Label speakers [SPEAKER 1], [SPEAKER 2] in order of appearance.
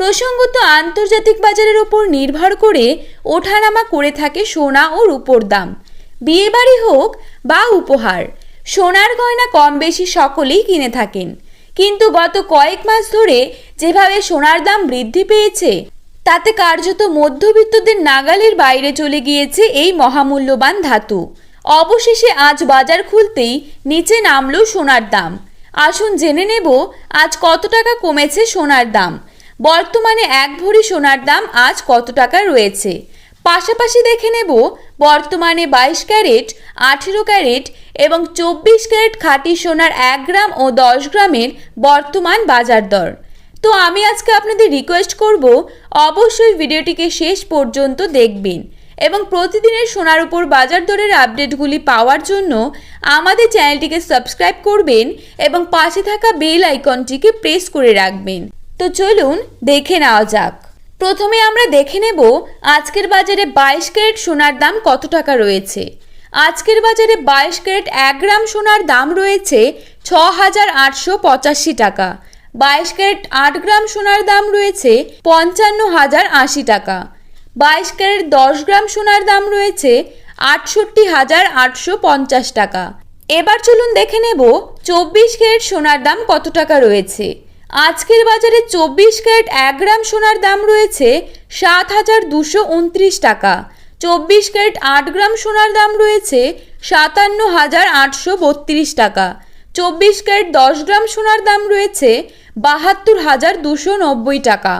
[SPEAKER 1] প্রসঙ্গত আন্তর্জাতিক বাজারের উপর নির্ভর করে ওঠানামা করে থাকে সোনা ও রূপোর দাম। বিয়েবাড়ি হোক বা উপহার, সোনার গয়না কম বেশি সকলেই কিনে থাকেন। কিন্তু গত কয়েক মাস ধরে যেভাবে সোনার দাম বৃদ্ধি পেয়েছে, তাতে কার্যত মধ্যবিত্তদের নাগালের বাইরে চলে গিয়েছে এই মহামূল্যবান ধাতু। অবশেষে আজ বাজার খুলতেই নিচে নামলো সোনার দাম। আসুন জেনে নেব আজ কত টাকা কমেছে সোনার দাম। বর্তমানে এক ভরি সোনার দাম আজ কত টাকা রয়েছে? পাশাপাশি দেখে নেব বর্তমানে বাইশ ক্যারেট, আঠেরো ক্যারেট এবং চব্বিশ ক্যারেট খাঁটি সোনার এক গ্রাম ও দশ গ্রামের বর্তমান বাজার দর। তো আমি আজকে আপনাদের রিকোয়েস্ট করব, অবশ্যই ভিডিওটিকে শেষ পর্যন্ত দেখবেন এবং প্রতিদিনের সোনার উপর বাজার দরের আপডেটগুলি পাওয়ার জন্য আমাদের চ্যানেলটিকে সাবস্ক্রাইব করবেন এবং পাশে থাকা বেল আইকনটিকে প্রেস করে রাখবেন। তো চলুন দেখে নেওয়া যাক। প্রথমে আমরা দেখে নেব আজকের বাজারে বাইশ ক্যারেট সোনার দাম কত টাকা রয়েছে। আজকের বাজারে বাইশ ক্যারেট এক গ্রাম সোনার দাম রয়েছে ছ হাজার আটশো পঁচাশি টাকা। বাইশ ক্যারেট আট গ্রাম সোনার দাম রয়েছে পঞ্চান্ন হাজার আশি টাকা। বাইশ ক্যারেট দশ গ্রাম সোনার দাম রয়েছে আটষট্টি হাজার আটশো পঞ্চাশ টাকা। এবার চলুন দেখে নেব চব্বিশ ক্যারেট সোনার দাম কত টাকা রয়েছে। আজকের বাজারে চব্বিশ ক্যারেট এক গ্রাম সোনার দাম রয়েছে সাত হাজার দুশো উনত্রিশ টাকা। চব্বিশ ক্যারেট আট গ্রাম সোনার দাম রয়েছে সাতান্ন হাজার আটশো বত্রিশ টাকা। চব্বিশ ক্যারেট দশ গ্রাম সোনার দাম রয়েছে বাহাত্তর হাজার দুশো নব্বই টাকা।